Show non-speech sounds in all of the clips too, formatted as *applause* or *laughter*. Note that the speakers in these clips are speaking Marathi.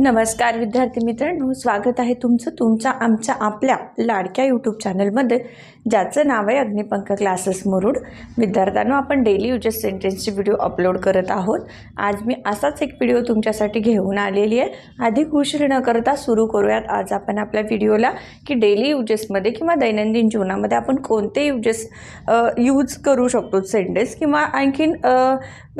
नमस्कार विद्यार्थी मित्रांनो. स्वागत आहे तुमचं तुमच्या आमच्या आपल्या लाडक्या यूट्यूब चॅनलमध्ये ज्याचं नाव आहे अग्निपंख क्लासेस मुरुड. विद्यार्थ्यांनो आपण डेली युजेस सेंटेन्सचे व्हिडिओ अपलोड करत आहोत. आज मी असाच एक व्हिडिओ तुमच्यासाठी घेऊन आलेली आहे. अधिक उशीर न करता सुरू करूयात. आज आपण आपल्या व्हिडिओला की डेली युजेसमध्ये किंवा दैनंदिन जीवनामध्ये आपण कोणते युजेस यूज करू शकतो? सेंटेन्स किंवा आणखीन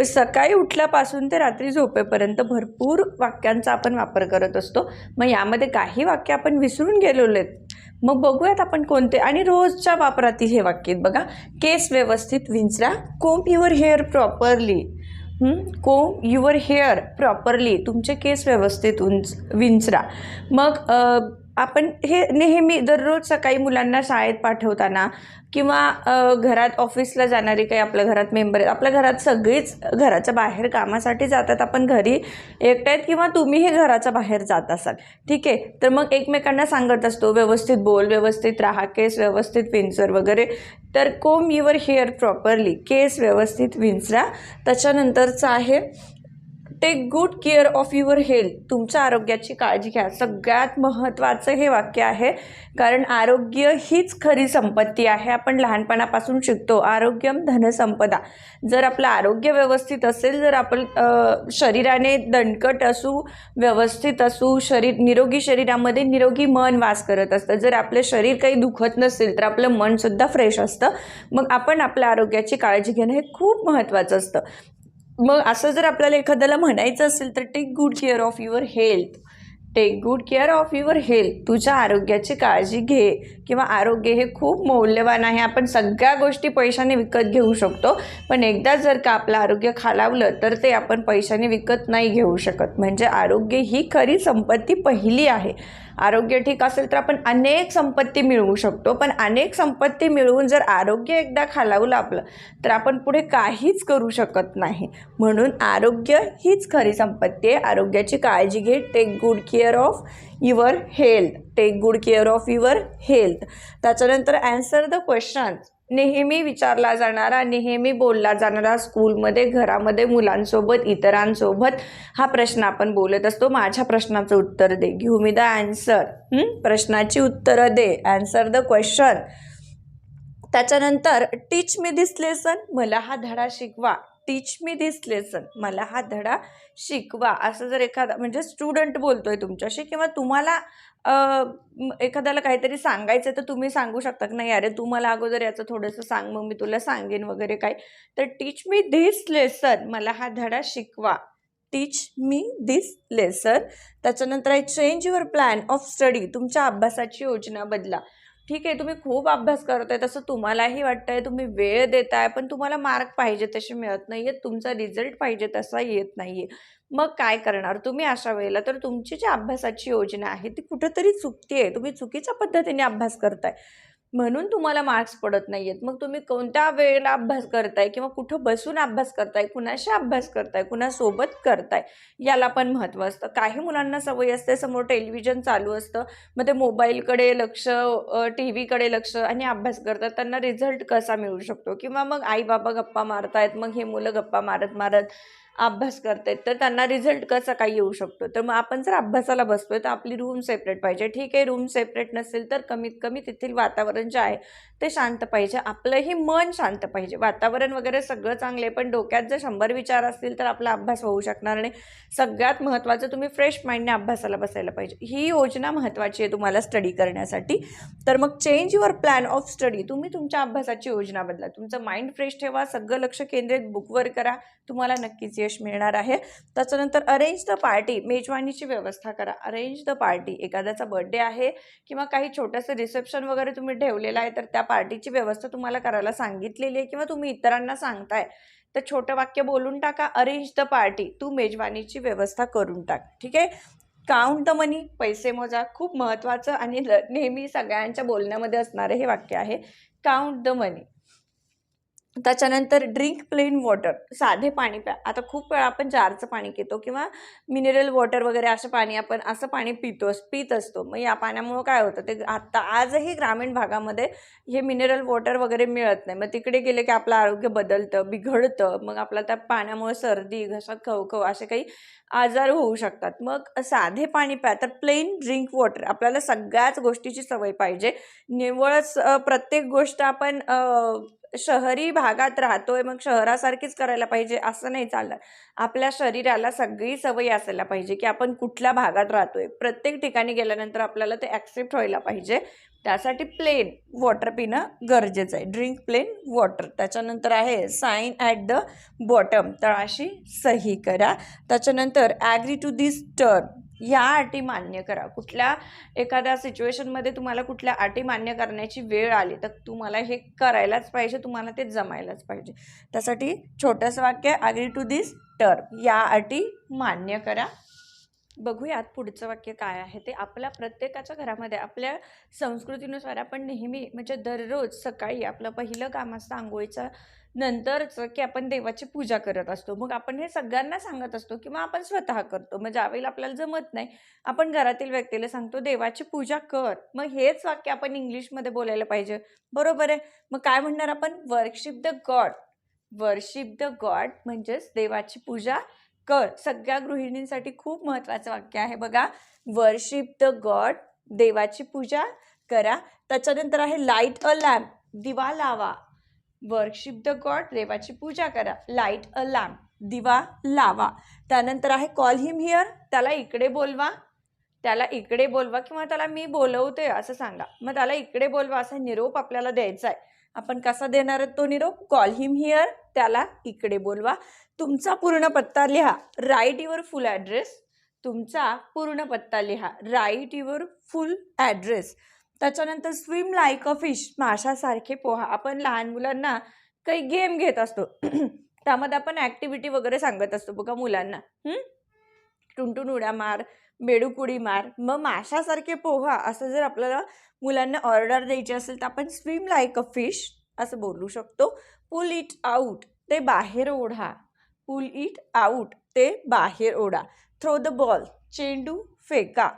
सकाळी उठल्यापासून ते रात्री झोपेपर्यंत भरपूर वाक्यांचा आपण वापर करत असतो. मग यामध्ये काही वाक्य आपण विसरून गेलेलो आहेत. मग बघूयात आपण कोणते. आणि रोजच्या वापरातील हे वाक्य बघा. केस व्यवस्थित विंचरा. Comb your hair properly comb your hair properly तुमचे केस व्यवस्थित उंच विंचरा. मग आपण हे नेहमी दररोज सकाळी मुलांना शाळेत पाठवताना किंवा घरात ऑफिसला जाणारे काही आपल्या घरात मेंबर आहेत आपल्या घरात सगळीच घराच्या बाहेर कामासाठी जातात आपण घरी एकट्यात किंवा तुम्हीही घराच्या बाहेर जात असाल. ठीक आहे? तर मग एकमेकांना सांगत असतो व्यवस्थित बोल व्यवस्थित राहा केस व्यवस्थित विंचर वगैरे. तर कोम युअर हेअर प्रॉपरली केस व्यवस्थित विंचरा. त्याच्यानंतरचं आहे take good care of your health तुमच्या आरोग्याची काळजी घ्या. सगळ्यात महत्त्वाचं हे वाक्य आहे कारण आरोग्य हीच खरी संपत्ती आहे. आपण लहानपणापासून शिकतो आरोग्यम धनसंपदा जर आपलं आरोग्य व्यवस्थित असेल जर आपण शरीराने दणकट असू व्यवस्थित असू शरीर निरोगी शरीरामध्ये निरोगी मन वास करत असतं. जर आपलं शरीर काही दुखत नसेल तर आपलं मनसुद्धा फ्रेश असतं. मग आपण आपल्या आरोग्याची काळजी घेणं हे खूप महत्त्वाचं असतं. मग असं जर आपल्याला एखाद्याला म्हणायचं असेल तर take good care of your health take good care of your health तुझ्या आरोग्याची काळजी घे. किंवा आरोग्य हे खूप मौल्यवान आहे. आपण सगळ्या गोष्टी पैशाने विकत घेऊ शकतो. पण एकदा जर का आपलं आरोग्य खालावलं तर ते आपण पैशाने विकत नाही घेऊ शकत. म्हणजे आरोग्य ही खरी संपत्ती पहिली आहे. आरोग्य ठीक असेल तर आपण अनेक संपत्ती मिळवू शकतो. पण अनेक संपत्ती मिळवून जर आरोग्य एकदा खालावलं आपलं तर आपण पुढे काहीच करू शकत नाही. म्हणून आरोग्य हीच खरी संपत्ती आहे. आरोग्याची काळजी घे. Take good care of your health. Take good care of your health त्याच्यानंतर ॲन्सर द क्वेश्चन नेहमी विचारला जाणारा नेहमी बोलला जाणारा स्कूलमध्ये घरामध्ये मुलांसोबत इतरांसोबत हा प्रश्न आपण बोलत असतो. माझ्या प्रश्नाचं उत्तर दे. घेऊ मी द ॲन्सर प्रश्नाची उत्तरं दे. ॲन्सर द क्वेश्चन त्याच्यानंतर टीच मी दिस लेसन मला हा धडा शिकवा. टीच मी दिस लेसन मला हा धडा शिकवा. असं जर एखादा म्हणजे स्टुडंट बोलतोय तुमच्याशी किंवा तुम्हाला एखाद्याला काहीतरी सांगायचं तर तुम्ही सांगू शकता की नाही अरे तू मला अगोदर याचं थोडंसं सांग मग मी तुला सांगेन वगैरे काय तर टीच मी धिस लेसन मला हा धडा शिकवा. टीच मी दिस लेसन त्याच्यानंतर आहे change your plan of study तुमच्या अभ्यासाची योजना बदला. ठीक आहे तुम्ही खूप अभ्यास करताय तसं तुम्हालाही वाटतंय तुम्ही वेळ देताय पण तुम्हाला मार्क पाहिजे तसे मिळत नाही आहेत तुमचा रिझल्ट पाहिजे तसा येत नाही आहे मग काय करणार? तुम्ही अशा वेळेला तर तुमची जी अभ्यासाची योजना आहे ती कुठंतरी चुकते आहे तुम्ही चुकीच्या पद्धतीने अभ्यास करताय. म्हणून तुम्हाला मार्क्स पडत नाही आहेत मग तुम्ही कोणत्या वेळेला अभ्यास करताय किंवा कुठं बसून अभ्यास करताय कुणाशी अभ्यास करताय कुणासोबत करताय याला पण महत्त्व असतं. काही मुलांना सवय असते समोर टेलिव्हिजन चालू असतं मग ते मोबाईलकडे लक्ष टी व्हीकडे लक्ष आणि अभ्यास करतात. त्यांना रिझल्ट कसा मिळू शकतो? किंवा मग आई बाबा गप्पा मारतायत मग हे मुलं गप्पा मारत मारत अभ्यास करतायत तर त्यांना रिझल्ट कसा काय येऊ शकतो? तर मग आपण जर अभ्यासाला बसतोय तर आपली रूम सेपरेट पाहिजे. ठीक आहे रूम सेपरेट नसेल तर कमीत कमी तेथील वातावरण जे आहे ते शांत पाहिजे आपलंही मन शांत पाहिजे. वातावरण वगैरे सगळं चांगलं आहे पण डोक्यात जर शंभर विचार असतील तर आपला अभ्यास होऊ शकणार नाही. सगळ्यात महत्त्वाचं तुम्ही फ्रेश माइंडने अभ्यासाला बसायला पाहिजे. ही योजना महत्त्वाची आहे तुम्हाला स्टडी करण्यासाठी. तर मग change your plan of study तुम्ही तुमच्या अभ्यासाची योजना बदला. तुमचं माइंड फ्रेश ठेवा सगळं लक्ष केंद्रित बुकवर करा. तुम्हाला नक्कीच यश मिळणार आहे. त्याच्यानंतर अरेंज द पार्टी मेजवानीची व्यवस्था करा. अरेंज द पार्टी एखाद्याचा बर्थडे आहे किंवा काही छोटंसं रिसेप्शन वगैरे तुम्ही ठेवलेलं आहे तर त्या पार्टीची व्यवस्था तुम्हाला करायला सांगितलेली आहे किंवा तुम्ही इतरांना सांगताय तर छोटं वाक्य बोलून टाका अरेंज द पार्टी तू मेजवानीची व्यवस्था करून टाक. ठीक आहे? काउंट द मनी पैसे मोजा. खूप महत्त्वाचं आणि ल- नेहमी सगळ्यांच्या बोलण्यामध्ये असणारं हे वाक्य आहे. काउंट द मनी त्याच्यानंतर ड्रिंक प्लेन वॉटर साधे पाणी प्या. आता खूप वेळा आपण जारचं पाणी पितो किंवा मिनरल वॉटर वगैरे असं पाणी आपण असं पाणी पितो पित असतो. मग या पाण्यामुळं काय होतं ते आता आजही ग्रामीण भागामध्ये हे मिनरल वॉटर वगैरे मिळत नाही. मग तिकडे गेले की आपलं आरोग्य बदलतं बिघडतं. मग आपला त्या पाण्यामुळे सर्दी घसा खवखव असे काही आजार होऊ शकतात. मग साधे पाणी प्या. तर प्लेन ड्रिंक वॉटर आपल्याला सगळ्याच गोष्टीची सवय पाहिजे. निव्वळच प्रत्येक गोष्ट आपण शहरी भागात राहतोय मग शहरासारखीच करायला पाहिजे असं नाही चालणार. आपल्या शरीराला सगळी सवय असायला पाहिजे की आपण कुठल्या भागात राहतोय. प्रत्येक ठिकाणी गेल्यानंतर आपल्याला ते ॲक्सेप्ट व्हायला पाहिजे. त्यासाठी प्लेन वॉटर पिणं गरजेचं आहे. Drink plain water. त्याच्यानंतर आहे साईन ॲट द बॉटम. तळाशी सही करा. त्याच्यानंतर ॲग्री टू दिस टर्म या अटी मान्य करा. कुठल्या एखाद्या सिच्युएशनमध्ये तुम्हाला कुठल्या अटी मान्य करण्याची वेळ आली तर तुम्हाला हे करायलाच पाहिजे तुम्हाला ते जमायलाच पाहिजे. त्यासाठी छोटंसं वाक्य ॲग्री टू दिस टर्म या अटी मान्य करा. बघूयात पुढचं वाक्य काय आहे ते. आपल्या प्रत्येकाच्या घरामध्ये आपल्या संस्कृतीनुसार आपण नेहमी म्हणजे दररोज सकाळी आपलं पहिलं काम असतं आंघोळीचं नंतरचं की आपण देवाची पूजा करत असतो. मग आपण हे सगळ्यांना सांगत असतो किंवा आपण स्वतः करतो. मग ज्यावेळेला आपल्याला जमत नाही आपण घरातील व्यक्तीला सांगतो देवाची पूजा कर. मग हेच वाक्य आपण इंग्लिशमध्ये बोलायला पाहिजे. बरोबर आहे? मग काय म्हणणार आपण? Worship the god worship the god म्हणजेच देवाची पूजा कर. सगळ्या गृहिणींसाठी खूप महत्त्वाचं वाक्य आहे बघा. वर्शिप द गॉड देवाची पूजा करा. त्याच्यानंतर आहे लाइट अ लॅम्प दिवा लावा. वर्कशिप द गॉड देवाची पूजा करा. लाइट अ लॅम्प दिवा लावा. त्यानंतर आहे कॉल हिम हिअर त्याला इकडे बोलवा. त्याला इकडे बोलवा किंवा त्याला मी बोलवते असं सांगा. मग त्याला इकडे बोलवा असा निरोप आपल्याला द्यायचा आहे. आपण कसा देणार आहोत तो निरोप? कॉल हिम हिअर त्याला इकडे बोलवा. तुमचा पूर्ण पत्ता लिहा. राईट युअर फुल ॲड्रेस तुमचा पूर्ण पत्ता लिहा. राईट युअर फुल ॲड्रेस त्याच्यानंतर स्विम लाईक अ फिश माशासारखे पोहा. आपण लहान मुलांना काही गेम घेत असतो. *clears throat* त्यामध्ये आपण ॲक्टिव्हिटी वगैरे सांगत असतो. बघा मुलांना. टुनटुन उड्या मार बेडूक उडी मार. मग माशासारखे पोहा असं जर आपल्याला मुलांना ऑर्डर द्यायची असेल तर आपण स्विम लाईक अ फिश असं बोलू शकतो. पुल इट आऊट ते बाहेर ओढा. पुल इट आऊट ते बाहेर ओढा. थ्रो द बॉल चेंडू फेका.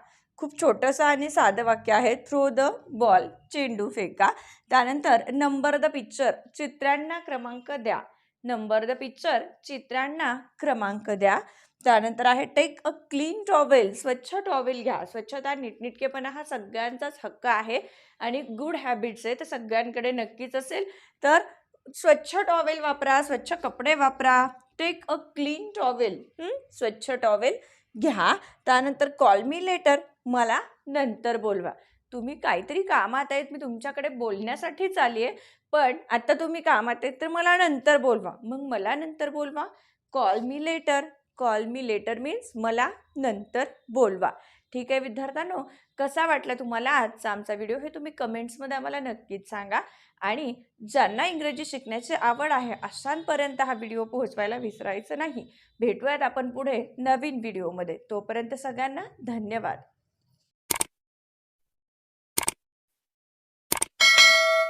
खूप छोटंसं आणि साधं वाक्य आहे थ्रो द बॉल चेंडू फेका. त्यानंतर नंबर द पिक्चर चित्रांना क्रमांक द्या. नंबर द पिक्चर चित्रांना क्रमांक द्या. त्यानंतर आहे टेक अ क्लीन टॉवेल स्वच्छ टॉवेल घ्या. स्वच्छता नीटनीटकेपणा हा सगळ्यांचाच हक्क आहे आणि गुड हॅबिट्स आहे ते सगळ्यांकडे नक्कीच असेल. तर स्वच्छ टॉवेल वापरा स्वच्छ कपडे वापरा. टेक अ क्लीन टॉवेल स्वच्छ टॉवेल घ्या त्यानंतर कॉल मी लेटर मला नंतर बोलवा. तुम्ही काहीतरी कामात आहेत मी तुमच्याकडे बोलण्यासाठीच आली आहे पण आत्ता तुम्ही कामात आहेत तर मला नंतर बोलवा. मग मला नंतर बोलवा. Call me later call me later means मला नंतर बोलवा. ठीक आहे विद्यार्थ्यांनो? कसा वाटला तुम्हाला आजचा आमचा व्हिडिओ हे तुम्ही कमेंट्समध्ये आम्हाला नक्कीच सांगा. आणि ज्यांना इंग्रजी शिकण्याची आवड आहे अशांपर्यंत हा व्हिडिओ पोहोचवायला विसरायचं नाही. भेटूयात आपण पुढे नवीन व्हिडिओमध्ये. तोपर्यंत सगळ्यांना धन्यवाद.